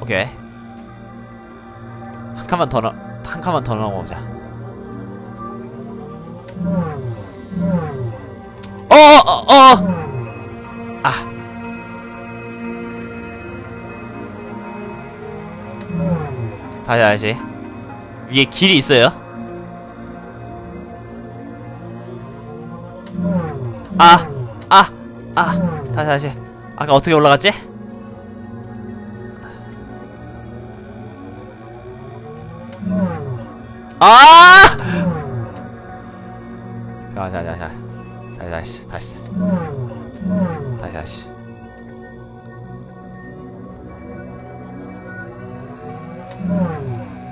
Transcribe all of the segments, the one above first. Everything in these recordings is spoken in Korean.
오케이. 한 칸만 더 넣, 한 칸만 더 넘어보자. 어어어! 아. 다시 다시. 위에 길이 있어요? 아 아, 아, 다시, 다시. 아까 어떻게 올라갔지? 아! 자, 자, 자, 자. 다시, 다시, 다시. 다시, 다시.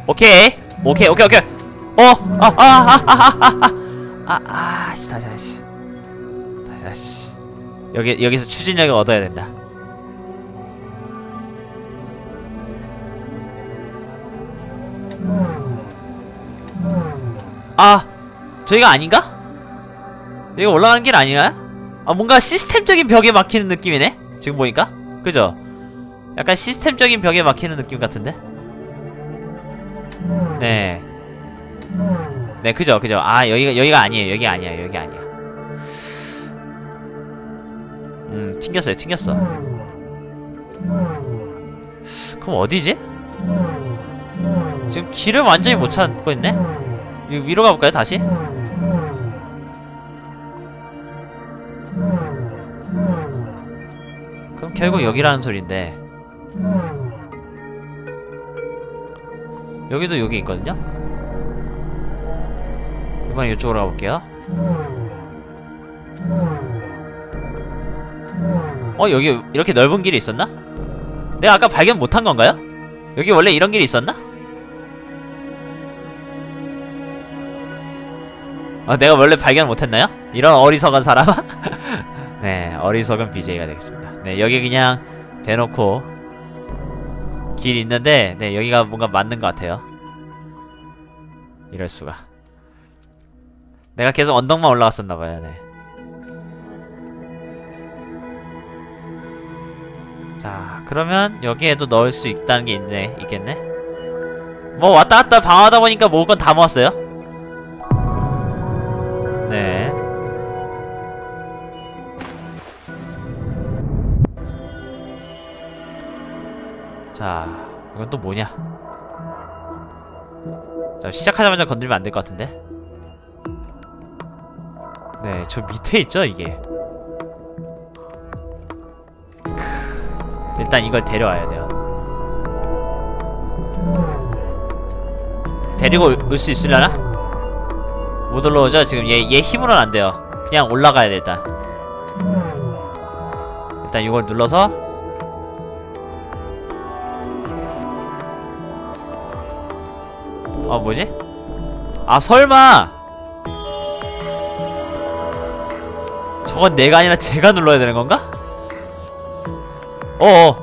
오케이. 오케이, 오케이, 오케이. 어, 아, 아, 아, 아, 아, 아, 아, 아, 씨, 다시, 다시. 다시, 다시. 여기, 여기서 추진력을 얻어야 된다. 아, 저희가 아닌가? 여기 올라가는 길 아니야? 아, 뭔가 시스템적인 벽에 막히는 느낌이네? 지금 보니까? 그죠? 약간 시스템적인 벽에 막히는 느낌 같은데? 네. 네, 그죠, 그죠. 아, 여기가, 여기가 아니에요. 여기 아니야, 여기 아니야. 음, 튕겼어요, 튕겼어. 그럼 어디지? 지금 길을 완전히 못 찾고 있네? 위로 가볼까요, 다시? 그럼 결국 여기라는 소린데 여기도 여기 있거든요? 이번엔 이쪽으로 가볼게요 어 여기 이렇게 넓은 길이 있었나? 내가 아까 발견 못한 건가요? 여기 원래 이런 길이 있었나? 아 내가 원래 발견 못했나요? 이런 어리석은 사람? 네 어리석은 BJ가 되겠습니다 네 여기 그냥 대놓고 길 있는데 네 여기가 뭔가 맞는 것 같아요 이럴 수가 내가 계속 언덕만 올라갔었나 봐요 네. 자 그러면 여기에도 넣을 수 있다는 게 있네 있겠네 뭐 왔다 갔다 방하다 보니까 먹을 건 다 모았어요 네 자, 이건 또 뭐냐? 자, 시작하자마자 건들면 안 될 것 같은데? 네, 저 밑에 있죠, 이게. 크, 일단 이걸 데려와야 돼요. 데리고 올 수 있으려나? 못 올라오죠? 지금 얘, 얘 힘으로는 안 돼요. 그냥 올라가야 돼, 일단. 일단 이걸 눌러서 아 뭐지? 아 설마 저건 내가 아니라 제가 눌러야 되는 건가? 어어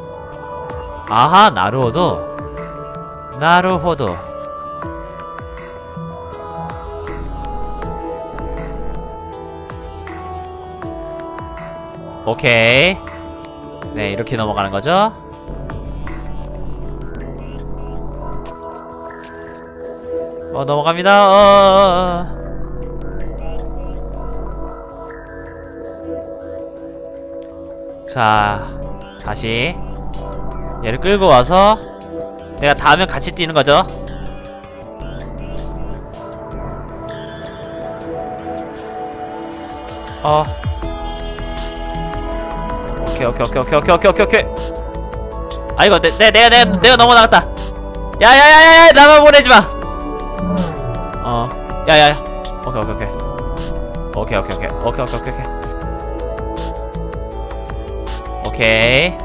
아하 나루호도 나루호도 오케이. 네 이렇게 넘어가는 거죠. 어 넘어갑니다. 어, 어, 어. 자 다시. 얘를 끌고 와서 내가 닿으면 같이 뛰는 거죠. 어 오케이 오케이 오케이 오케이 오케이 오케이 오케이 아 이거 내, 내, 내가 내가 내가 넘어 나갔다 야야야야야 나만 보내지마 어 야야야 오케이 오케이 오케이 오케이 오케이 오케이 오케이 오케이 오케이 오케이 오케이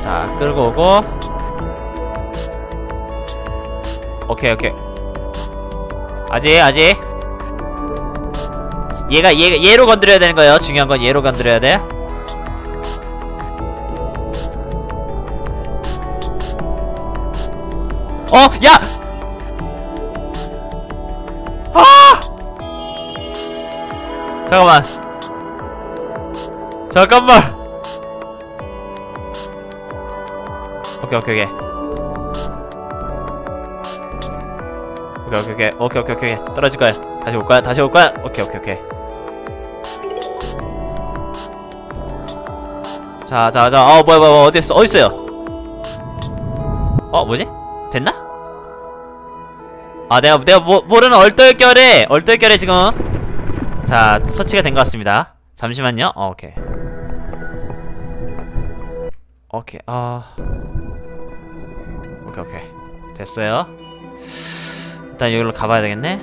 자 끌고 오고 오케이 오케이 아직 아직 얘가 얘 얘로 건드려야 되는 거예요 중요한 건 얘로 건드려야 돼 어! 야! 아! 잠깐만 잠깐만 오케이 오케이 오케이 오케이 오케이 오케이. 오케이 오케이 오케이. 떨어질 거야. 다시 올 거야 다시 올 거야. 오케이 오케이 오케이. 자자자. 어 뭐야 뭐야 어디 있어? 어디 있어요? 어 뭐지? 됐나? 아 내가 내가 모, 모르는 얼떨결에 얼떨결에 지금. 자 처치가 된 것 같습니다. 잠시만요. 어, 오케이. 오케이 아 오케이 오케이. 됐어요 일단 여기로 가봐야 되겠네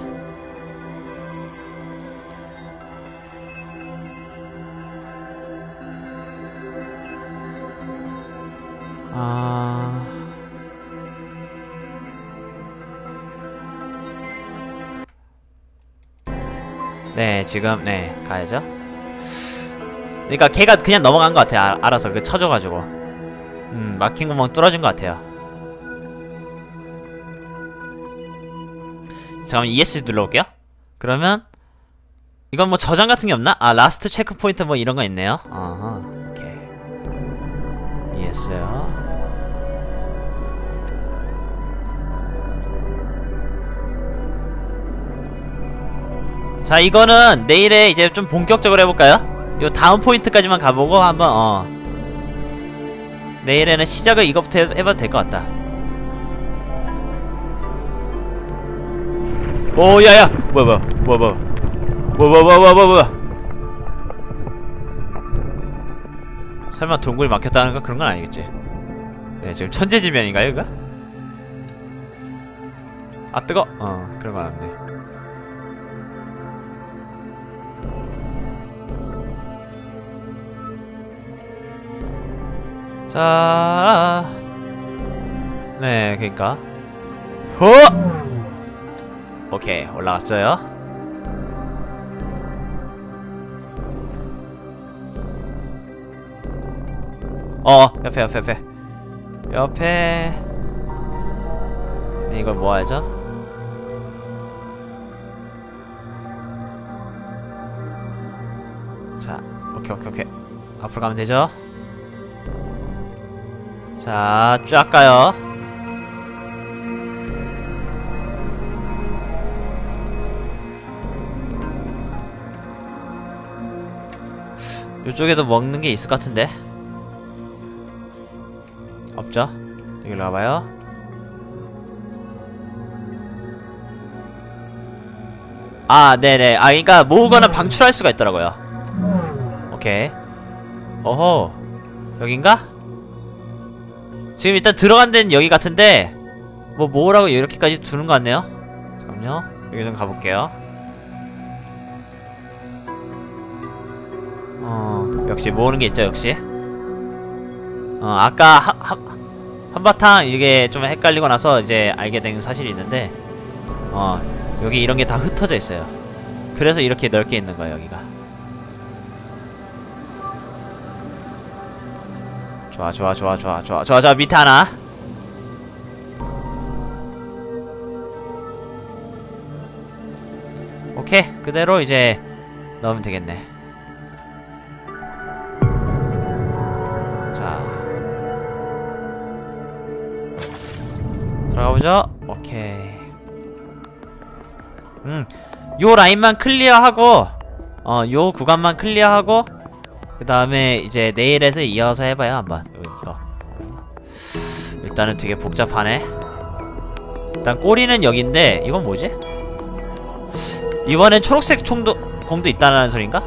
아 네, 지금 네 가야죠. 그러니까 걔가 그냥 넘어간 것 같아요. 아, 알아서 그 쳐줘가지고. 음, 막힌 구멍 뚫어진 것 같아요. 잠깐만 ES 눌러볼게요. 그러면 이건 뭐 저장 같은 게 없나? 아 라스트 체크 포인트 뭐 이런 거 있네요. 어허, 오케이. ES요. 자 이거는 내일에 이제 좀 본격적으로 해볼까요? 요 다음 포인트까지만 가보고 한번 어 내일에는 시작을 이거부터 해, 해봐도 될 것 같다 오 야야 뭐야 뭐야 뭐야 뭐야 뭐야 뭐야 뭐야 뭐야 뭐야 설마 동굴이 막혔다는 건 그런 건 아니겠지 네 지금 천재지면인가요 이거? 아 뜨거 어 그런 건 아닌데 자, 네, 그니까. 호! 오케이, 올라갔어요. 어, 옆에, 옆에, 옆에. 옆에. 네, 이걸 모아야죠. 자, 오케이, 오케이, 오케이. 앞으로 가면 되죠? 자, 쫙 가요. 이쪽에도 먹는 게 있을 것 같은데. 없죠? 여기로 가봐요. 아 네네. 아 그니까 모으거나 방출할 수가 있더라고요. 오케이. 어허. 여긴가? 지금 일단 들어간 데는 여기 같은데 뭐 모으라고 이렇게까지 두는 것 같네요. 잠깐만요. 여기 좀 가볼게요 역시 모으는 게 있죠 역시? 어 아까 한, 한, 한바탕 이게 좀 헷갈리고 나서 이제 알게 된 사실이 있는데 어 여기 이런 게 다 흩어져 있어요. 그래서 이렇게 넓게 있는 거예요 여기가. 좋아 좋아 좋아 좋아 좋아. 좋아 좋아 밑에 하나. 오케이 그대로 이제 넣으면 되겠네 가보죠. 오케이. 음요 라인만 클리어하고 어요 구간만 클리어하고 그 다음에 이제 내일에서 이어서 해봐요 한번. 이거. 일단은 되게 복잡하네. 일단 꼬리는 여긴데 이건 뭐지? 이번엔 초록색 총도 공도 있다는 소린가?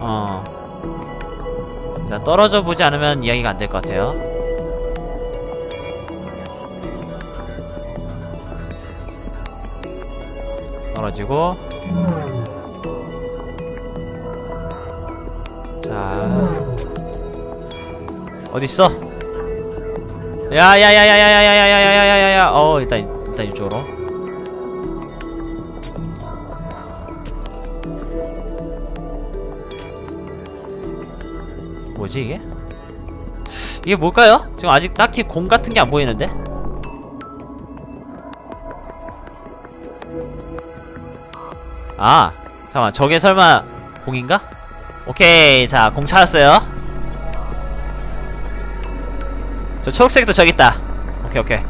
어. 일단 떨어져 보지 않으면 이야기가 안 될 것 같아요 떨어지고 자 어딨어? 야야야야야야야야야야야야야 어 일단 일단 이쪽으로 뭐지 이게? 이게 뭘까요? 지금 아직 딱히 공 같은 게 안 보이는데? 아 잠깐만 저게 설마 공인가? 오케이 자 공 찾았어요. 저 초록색도 저기 있다. 오케이 오케이.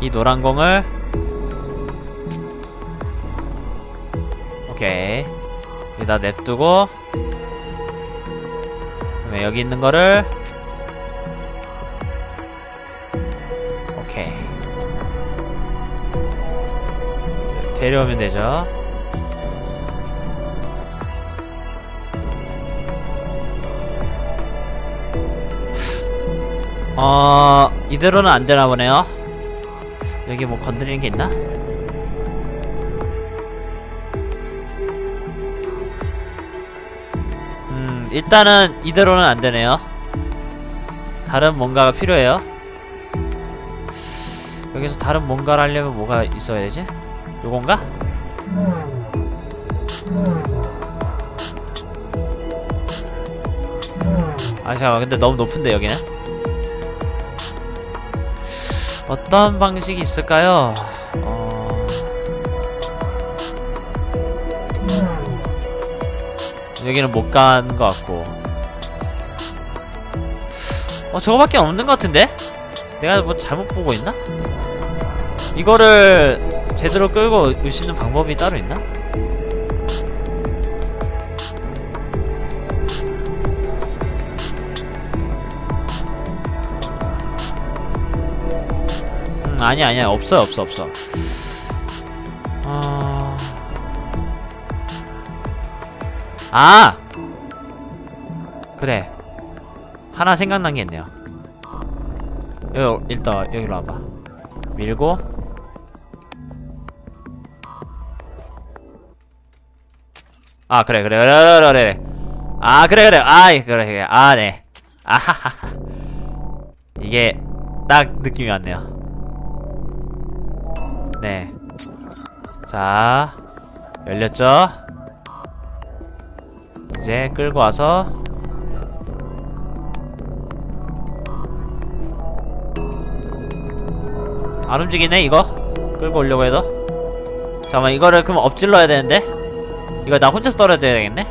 이 노란 공을 오케이. 여기다 냅두고 여기 있는 거를 데려오면 되죠 어 이대로는 안 되나 보네요 여기 뭐 건드리는 게 있나? 음 일단은 이대로는 안 되네요 다른 뭔가가 필요해요 여기서 다른 뭔가를 하려면 뭐가 있어야 되지? 요건가? 아 잠깐만 근데 너무 높은데 여기는? 어떤 방식이 있을까요? 어... 여기는 못 가는 것 같고 어 저거밖에 없는 것 같은데? 내가 뭐 잘못 보고 있나? 이거를 제대로 끌고 올 수 있는 방법이 따로 있나? 음 아니야 아니야 없어요 없어 없어. 어... 아! 그래. 하나 생각난 게 있네요. 여기 일단 여기로 와봐. 밀고 아 그래 그래. 그래 그래 그래 아 그래 그래. 아 그래 그래. 아네. 아하하. 이게 딱 느낌이 왔네요. 네자 열렸죠? 이제 끌고 와서 안 움직이네 이거? 끌고 오려고 해도? 잠깐만 이거를 그럼 엎질러야 되는데 이거 나 혼자서 떨어져야 되겠네?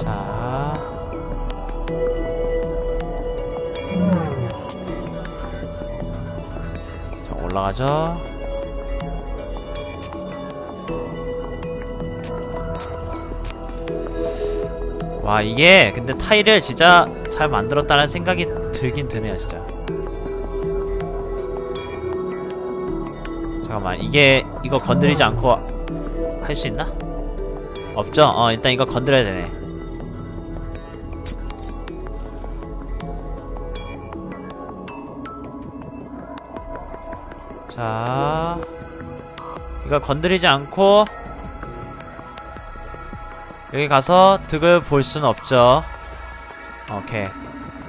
자. 자, 올라가죠. 와 이게 근데 타일을 진짜 잘 만들었다는 생각이 들긴 드네요 진짜 잠깐만 이게 이거 건드리지 않고 할 수 있나? 없죠? 어 일단 이거 건드려야 되네 자 이걸 건드리지 않고 여기 가서 득을 볼 수는 없죠 오케이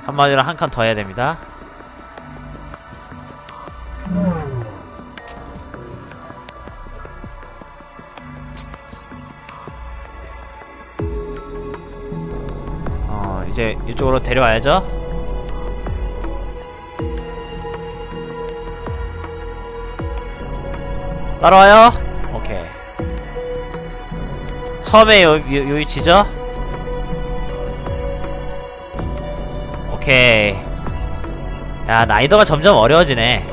한마디로 한 칸 더 해야 됩니다 이쪽으로 데려와야죠. 따라와요. 오케이. 처음에 요, 요, 요 위치죠? 오케이. 야 난이도가 점점 어려워지네.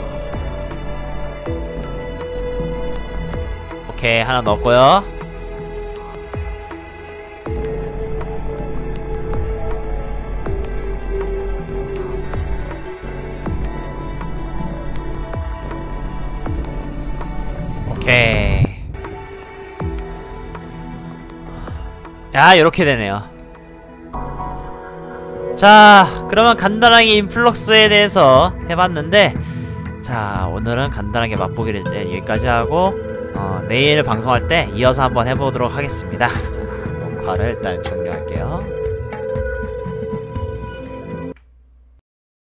오케이 하나 넣었고요 야 요렇게 되네요. 자 그러면 간단하게 인플럭스에 대해서 해봤는데 자 오늘은 간단하게 맛보기를 일단 여기까지 하고 어, 내일 방송할 때 이어서 한번 해보도록 하겠습니다. 자 녹화를 일단 종료할게요